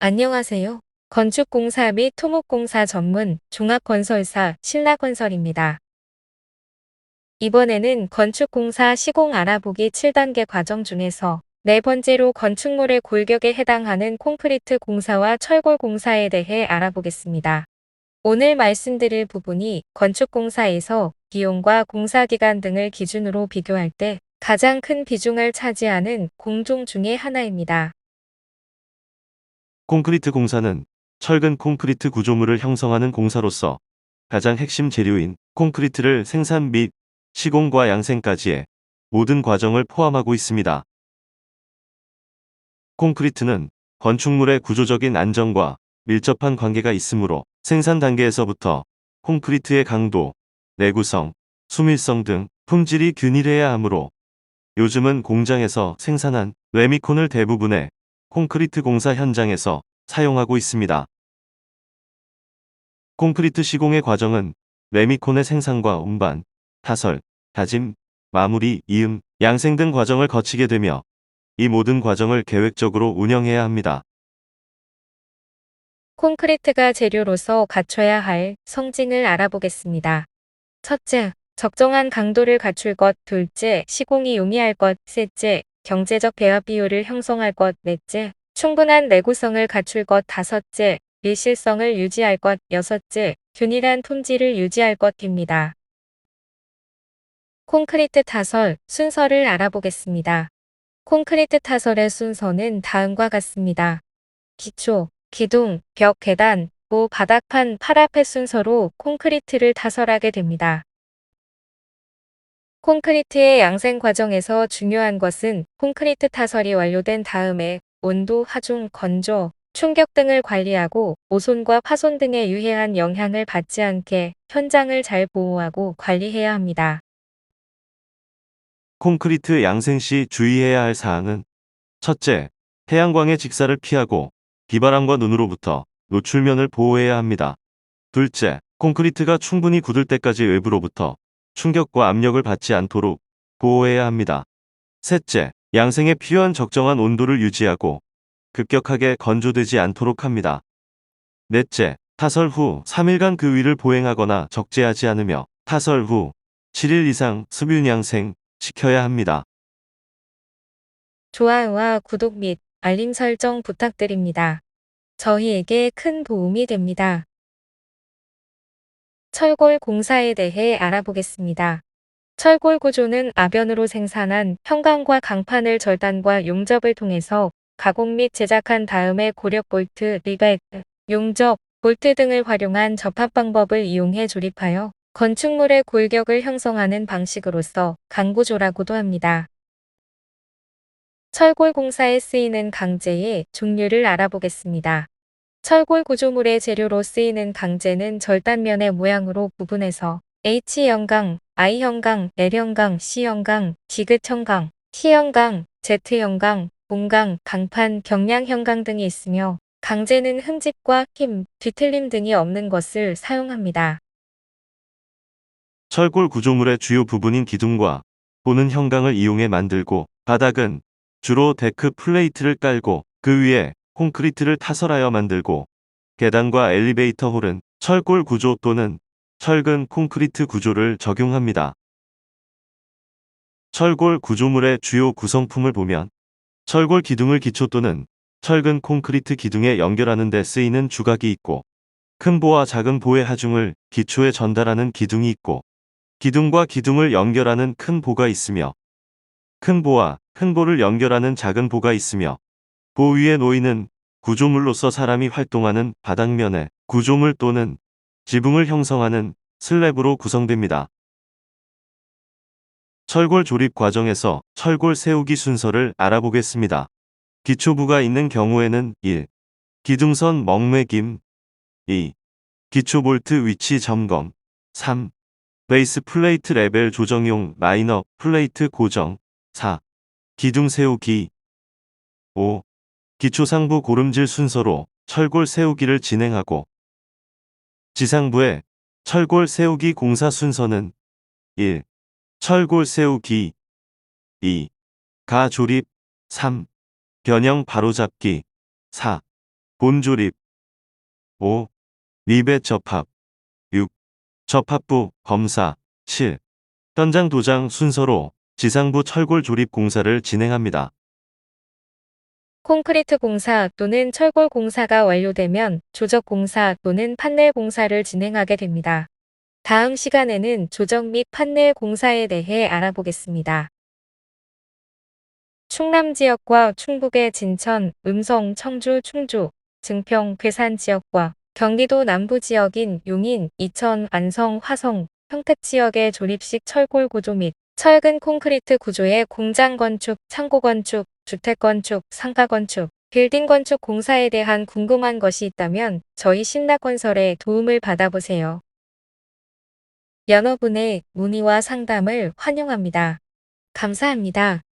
안녕하세요. 건축공사 및 토목공사 전문 종합건설사 신라건설입니다. 이번에는 건축공사 시공 알아보기 7단계 과정 중에서 네 번째로 건축물의 골격에 해당하는 콘크리트 공사와 철골 공사에 대해 알아보겠습니다. 오늘 말씀드릴 부분이 건축공사에서 비용과 공사기간 등을 기준으로 비교할 때 가장 큰 비중을 차지하는 공종 중의 하나입니다. 콘크리트 공사는 철근 콘크리트 구조물을 형성하는 공사로서 가장 핵심 재료인 콘크리트를 생산 및 시공과 양생까지의 모든 과정을 포함하고 있습니다. 콘크리트는 건축물의 구조적인 안정과 밀접한 관계가 있으므로 생산 단계에서부터 콘크리트의 강도, 내구성, 수밀성 등 품질이 균일해야 하므로 요즘은 공장에서 생산한 레미콘을 대부분의 콘크리트 공사 현장에서 사용하고 있습니다. 콘크리트 시공의 과정은 레미콘의 생산과 운반, 타설, 다짐, 마무리, 이음, 양생 등 과정을 거치게 되며 이 모든 과정을 계획적으로 운영해야 합니다. 콘크리트가 재료로서 갖춰야 할 성징을 알아보겠습니다. 첫째, 적정한 강도를 갖출 것. 둘째, 시공이 용이할 것. 셋째, 경제적 배합 비율을 형성할 것. 넷째, 충분한 내구성을 갖출 것. 다섯째, 밀실성을 유지할 것. 여섯째, 균일한 품질을 유지할 것입니다. 콘크리트 타설 순서를 알아보겠습니다. 콘크리트 타설의 순서는 다음과 같습니다. 기초, 기둥, 벽, 계단, 모 바닥판, 파라펫 순서로 콘크리트를 타설하게 됩니다. 콘크리트의 양생 과정에서 중요한 것은 콘크리트 타설이 완료된 다음에 온도, 하중, 건조, 충격 등을 관리하고 오손과 파손 등의 유해한 영향을 받지 않게 현장을 잘 보호하고 관리해야 합니다. 콘크리트 양생 시 주의해야 할 사항은 첫째, 태양광의 직사를 피하고 비바람과 눈으로부터 노출면을 보호해야 합니다. 둘째, 콘크리트가 충분히 굳을 때까지 외부로부터 충격과 압력을 받지 않도록 보호해야 합니다. 셋째, 양생에 필요한 적정한 온도를 유지하고 급격하게 건조되지 않도록 합니다. 넷째, 타설 후 3일간 그 위를 보행하거나 적재하지 않으며 타설 후 7일 이상 수분 양생 시켜야 합니다. 좋아요와 구독 및 알림 설정 부탁드립니다. 저희에게 큰 도움이 됩니다. 철골 공사에 대해 알아보겠습니다. 철골 구조는 아변으로 생산한 현관과 강판을 절단과 용접을 통해서 가공 및 제작한 다음에 고력 볼트, 리벳, 용접, 볼트 등을 활용한 접합 방법을 이용해 조립하여 건축물의 골격을 형성하는 방식으로서 강구조라고도 합니다. 철골 공사에 쓰이는 강재의 종류를 알아보겠습니다. 철골 구조물의 재료로 쓰이는 강재는 절단면의 모양으로 구분해서 H형강, I형강, L형강, C형강, 디귿형강, T형강, Z형강, 봉강, 강판, 경량형강 등이 있으며 강재는 흠집과 힘, 뒤틀림 등이 없는 것을 사용합니다. 철골 구조물의 주요 부분인 기둥과 보는 형광을 이용해 만들고 바닥은 주로 데크 플레이트를 깔고 그 위에 콘크리트를 타설하여 만들고 계단과 엘리베이터 홀은 철골 구조 또는 철근 콘크리트 구조를 적용합니다. 철골 구조물의 주요 구성품을 보면 철골 기둥을 기초 또는 철근 콘크리트 기둥에 연결하는 데 쓰이는 주각이 있고 큰 보와 작은 보의 하중을 기초에 전달하는 기둥이 있고 기둥과 기둥을 연결하는 큰 보가 있으며 큰 보와 큰 보를 연결하는 작은 보가 있으며 보 위에 놓이는 구조물로서 사람이 활동하는 바닥면에 구조물 또는 지붕을 형성하는 슬랩으로 구성됩니다. 철골 조립 과정에서 철골 세우기 순서를 알아보겠습니다. 기초부가 있는 경우에는 1. 기둥선 멍매김 2. 기초 볼트 위치 점검 3. 베이스 플레이트 레벨 조정용 라이너 플레이트 고정 4. 기둥 세우기 5. 기초 상부 고름질 순서로 철골 세우기를 진행하고 지상부의 철골 세우기 공사 순서는 1. 철골 세우기 2. 가 조립 3. 변형 바로잡기 4. 본 조립 5. 리벳 접합 6. 접합부 검사 7. 현장 도장 순서로 지상부 철골 조립 공사를 진행합니다. 콘크리트 공사 또는 철골 공사가 완료되면 조적 공사 또는 판넬 공사를 진행하게 됩니다. 다음 시간에는 조적 및 판넬 공사에 대해 알아보겠습니다. 충남 지역과 충북의 진천, 음성, 청주, 충주, 증평, 괴산 지역과 경기도 남부 지역인 용인, 이천, 안성, 화성, 평택 지역의 조립식 철골 구조 및 철근 콘크리트 구조의 공장 건축, 창고 건축, 주택 건축, 상가 건축, 빌딩 건축 공사에 대한 궁금한 것이 있다면 저희 신라건설의 도움을 받아보세요. 여러분의 문의와 상담을 환영합니다. 감사합니다.